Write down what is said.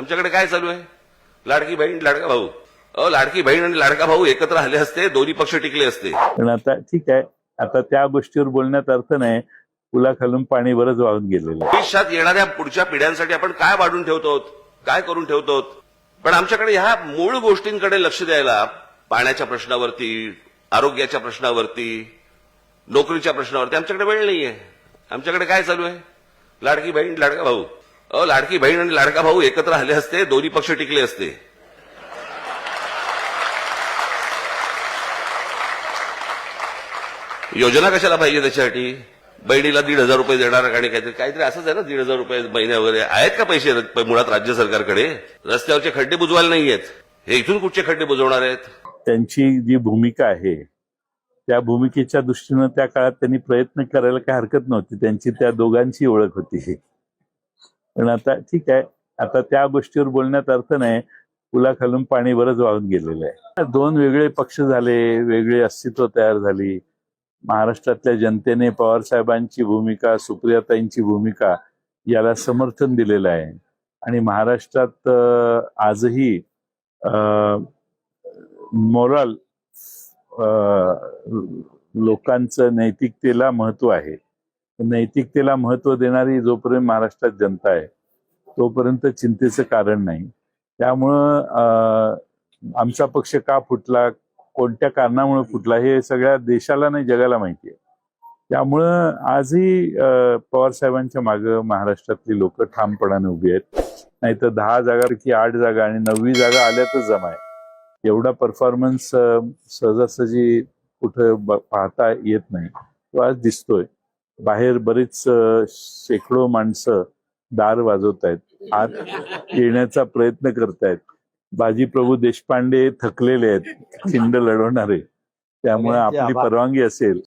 आमच्याकडे काय चालू आहे? लाडकी बहीण लाडका भाऊ. अ लाडकी बहीण आणि लाडका भाऊ एकत्र आले असते दोन्ही पक्ष टिकले असते. पण आता ठीक आहे आता त्या गोष्टीवर बोलण्यात अर्थ नाही. पुलाखालून पाणी बरंच वाहून गेलेलं आहे. भविष्यात येणाऱ्या पुढच्या पिढ्यांसाठी आपण काय वाढून ठेवतो काय करून ठेवतो पण आमच्याकडे ह्या मूळ गोष्टींकडे लक्ष द्यायला पाण्याच्या प्रश्नावरती आरोग्याच्या प्रश्नावरती नोकरीच्या प्रश्नावरती आमच्याकडे वेळ नाहीये. आमच्याकडे काय चालू आहे? लाडकी बहीण लाडका भाऊ. अ लाडकी बहीण आणि लाडका भाऊ एकत्र आले असते दोन्ही पक्ष टिकले असते. योजना कशाला पाहिजे त्याच्यासाठी? बहिणीला दीड हजार रुपये देणार आणि काहीतरी काहीतरी असंच आहे ना दीड हजार रुपये महिन्या वगैरे आहेत का पैसे मुळात राज्य सरकारकडे? रस्त्यावरचे खड्डे बुजवायला नाहीयेत हे इथून कुठचे खड्डे बुजवणार आहेत? त्यांची जी भूमिका आहे त्या भूमिकेच्या दृष्टीनं त्या काळात त्यांनी प्रयत्न करायला काही हरकत नव्हती. त्यांची त्या दोघांची ओळख होती. पण आता ठीक आहे. आता त्या गोष्टीवर बोलण्यात अर्थ नाही. पुलाखालून पाणी बरंच वाहून गेलेलं आहे. दोन वेगळे पक्ष झाले वेगळे अस्तित्व तयार झाली. महाराष्ट्रातल्या जनतेने पवार साहेबांची भूमिका सुप्रियाताईंची भूमिका याला समर्थन दिलेलं आहे. आणि महाराष्ट्रात आजही मोरल लोकांचं नैतिकतेला महत्त्व आहे. नैतिकतेला महत्त्व देणारी जोपर्यंत महाराष्ट्रात जनता आहे तोपर्यंत चिंतेचं कारण नाही. त्यामुळं आमचा पक्ष का फुटला कोणत्या कारणामुळे फुटला हे सगळ्या देशाला नाही जगाला माहिती आहे. त्यामुळं आजही पवार साहेबांच्या मागं महाराष्ट्रातली लोक ठामपणाने उभी आहेत. नाही तर दहा जागापैकी आठ जागा आणि नववी जागा आल्यातच जमा आहे. एवढा परफॉर्मन्स सहजासहजी कुठं पाहता येत नाही. तो आज दिसतोय. बाहेर बरीच शेकडो माणसं दार वाजवत आहेत आत येण्याचा प्रयत्न करतायत. बाजीप्रभू देशपांडे थकलेले आहेत खिंड लढवणारे. त्यामुळे आपली परवानगी असेल.